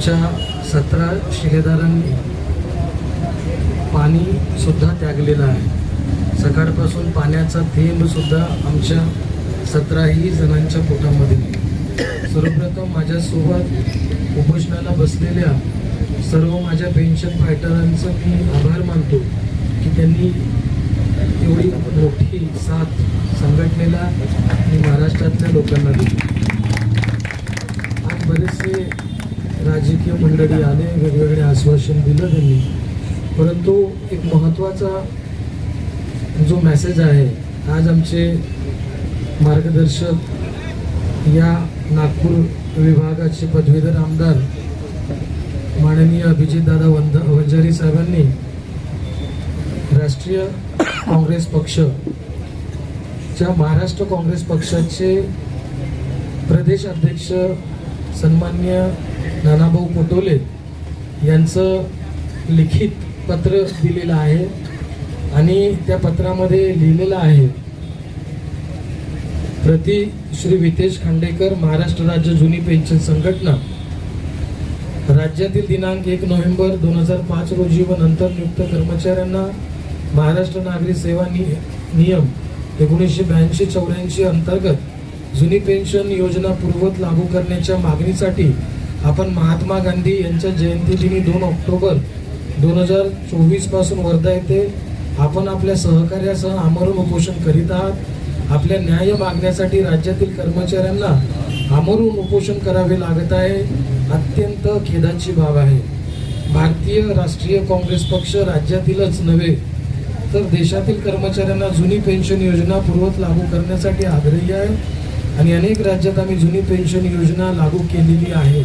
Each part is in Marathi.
आमच्या सतरा शिलेदारांनी पाणीसुद्धा त्यागलेलं आहे. सकाळपासून पाण्याचा थेंबसुद्धा आमच्या सतराही जणांच्या पोटामध्ये सर्वप्रथम माझ्यासोबत उपोषणाला बसलेल्या सर्व माझ्या पेन्शन फायटरांचं मी आभार मानतो की त्यांनी एवढी मोठी साथ संघटनेला आणि महाराष्ट्रातल्या लोकांना दिली. आज बरेचसे राजकीय मंडळी आले वेगवेगळे आश्वासन दिलं त्यांनी. परंतु एक महत्त्वाचा जो मेसेज आहे आज आमचे मार्गदर्शक या नागपूर विभागाचे पदवीधर आमदार माननीय अभिजितदादा वंद वंजारी साहेबांनी राष्ट्रीय काँग्रेस पक्ष ज्या महाराष्ट्र काँग्रेस पक्षाचे प्रदेश अध्यक्ष सन्मान्य नानाभाऊ पटोले यांचं लिखित पत्र दिलेलं आहे आणि त्या पत्रामध्ये लिहिलेलं आहे प्रति श्री वितेश खांडेकर महाराष्ट्र राज्य जुनी पेन्शन संघटना. राज्यातील दिनांक एक नोव्हेंबर दोन हजार पाच रोजी व नंतर नियुक्त कर्मचाऱ्यांना महाराष्ट्र नागरी सेवा नि नियम एकोणीसशे ब्याऐंशी चौऱ्याऐंशी अंतर्गत जुनी पेन्शन योजना पूर्वत लागू करण्याच्या मागणीसाठी आपण महात्मा गांधी यांच्या जयंतीदिनी दोन ऑक्टोबर दोन हजार चोवीसपासून वर्धा येथे आपण आपल्या सहकार्यासह आमरण उपोषण करीत आहात. आपल्या न्याय मागण्यासाठी राज्यातील कर्मचाऱ्यांना आमरून उपोषण करावे लागत आहे. अत्यंत खेदाची बाब आहे. भारतीय राष्ट्रीय काँग्रेस पक्ष राज्यातीलच नव्हे तर देशातील कर्मचाऱ्यांना जुनी पेन्शन योजना पूर्वत लागू करण्यासाठी आग्रही आहे. आणि अनेक राज्यात आम्ही जुनी पेन्शन योजना लागू केलेली आहे.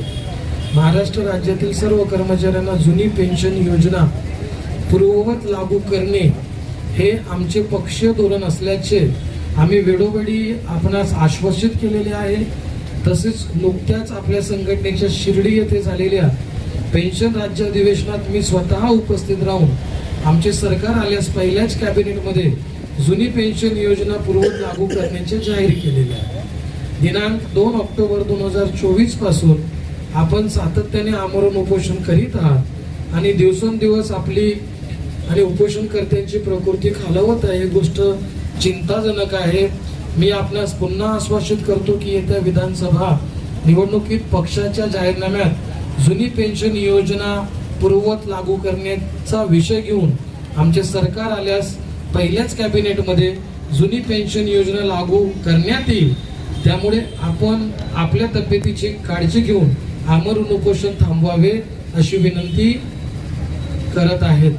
महाराष्ट्र राज्यातील सर्व कर्मचाऱ्यांना जुनी पेन्शन योजना पूर्ववत लागू करणे हे आमचे पक्षीय धोरण असल्याचे आम्ही वेळोवेळी आपणास आश्वासित केलेले आहे. तसेच नुकत्याच आपल्या संघटनेच्या शिर्डी येथे झालेल्या पेन्शन राज्य अधिवेशनात मी स्वतः उपस्थित राहून आमचे सरकार आल्यास पहिल्याच कॅबिनेटमध्ये जुनी पेन्शन योजना पूर्वत लागू करण्याचे जाहीर केलेले आहे. दिनांक दोन ऑक्टोबर दोन हजार चोवीसपासून आपण सातत्याने आमरण उपोषण करीत आहात आणि दिवसेंदिवस आपली आणि उपोषणकर्त्यांची प्रकृती खालवत आहे ही गोष्ट चिंताजनक आहे. मी आपणास पुन्हा आश्वासित करतो की येत्या विधानसभा निवडणुकीत पक्षाच्या जाहीरनाम्यात जुनी पेन्शन योजना पूर्ववत लागू करण्याचा विषय घेऊन आमचे सरकार आल्यास पहिल्याच कॅबिनेटमध्ये जुनी पेन्शन योजना लागू करण्यात येईल. त्यामुळे आपण आपल्या तब्येतीची काळजी घेऊन आमरण उपोषण थांबवावे अशी विनंती करत आहेत.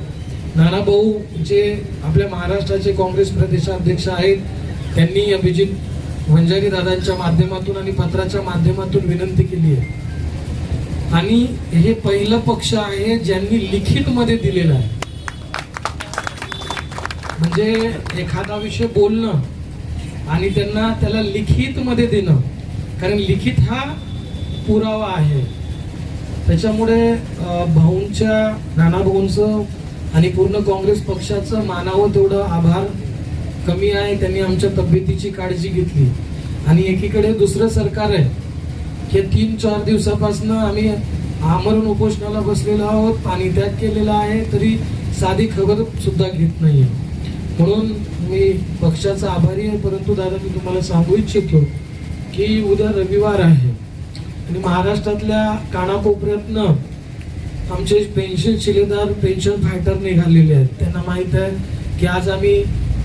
नानाभाऊ जे आपल्या महाराष्ट्राचे काँग्रेस प्रदेशाध्यक्ष आहेत त्यांनी अभिजित वंजारी दादांच्या माध्यमातून आणि पत्राच्या माध्यमातून विनंती केली आहे. आणि हे पहिलं पक्ष आहे ज्यांनी लिखित मध्ये दिलेलं आहे. म्हणजे एखादा विषय बोलणं आणि त्यांना त्याला लिखित मध्ये देणं. कारण लिखित हा पुरावा आहे. त्याच्यामुळे भाऊंच्या नानाभाऊंचं आणि पूर्ण काँग्रेस पक्षाचं मानावं तेवढं आभार कमी आहे. त्यांनी आमच्या तब्येतीची काळजी घेतली. आणि एकीकडे दुसरं सरकार आहे. हे तीन चार दिवसापासून आम्ही आमरण उपोषणाला बसलेलो आहोत. पाणी त्याग केलेला आहे तरी साधी खबर सुद्धा घेत नाही म्हणून मी पक्षाचा आभारी आहे. परंतु दादा मी तुम्हाला सांगू इच्छितो की उद्या रविवार आहे. आणि महाराष्ट्रातल्या कानाकोपऱ्यातनं आमचे पेन्शन शिलेदार पेन्शन फायटर निघालेले आहेत. त्यांना माहीत आहे की आज आम्ही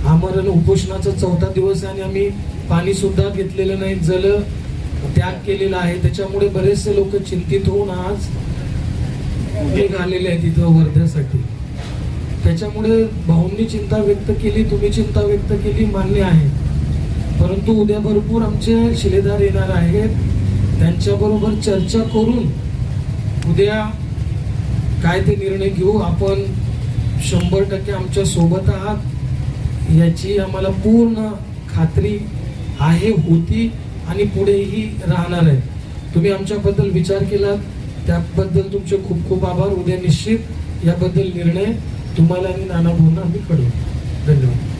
आमरण उपोषणाचा चौथा दिवस आहे आणि आम्ही पाणी सुद्धा घेतलेलं नाही जल त्याग केलेला आहे. त्याच्यामुळे बरेचसे लोक चिंतित होऊन आज निघालेले आहेत इथं वर्ध्यासाठी. त्याच्यामुळे भाऊंनी चिंता व्यक्त केली तुम्ही चिंता व्यक्त केली मान्य आहे. परंतु उद्या भरपूर आमचे शिलेदार येणार आहेत. त्यांच्याबरोबर चर्चा करून उद्या काय ते निर्णय घेऊ. आपण शंभर टक्के आमच्यासोबत आहात. याची आम्हाला पूर्ण खात्री आहे होती आणि पुढेही राहणार आहे. तुम्ही आमच्याबद्दल विचार केलात. त्याबद्दल तुमचे खूप खूप आभार. उद्या निश्चित याबद्दल निर्णय तुम्हाला आणि नाना भाऊंना आम्ही कळवू. धन्यवाद.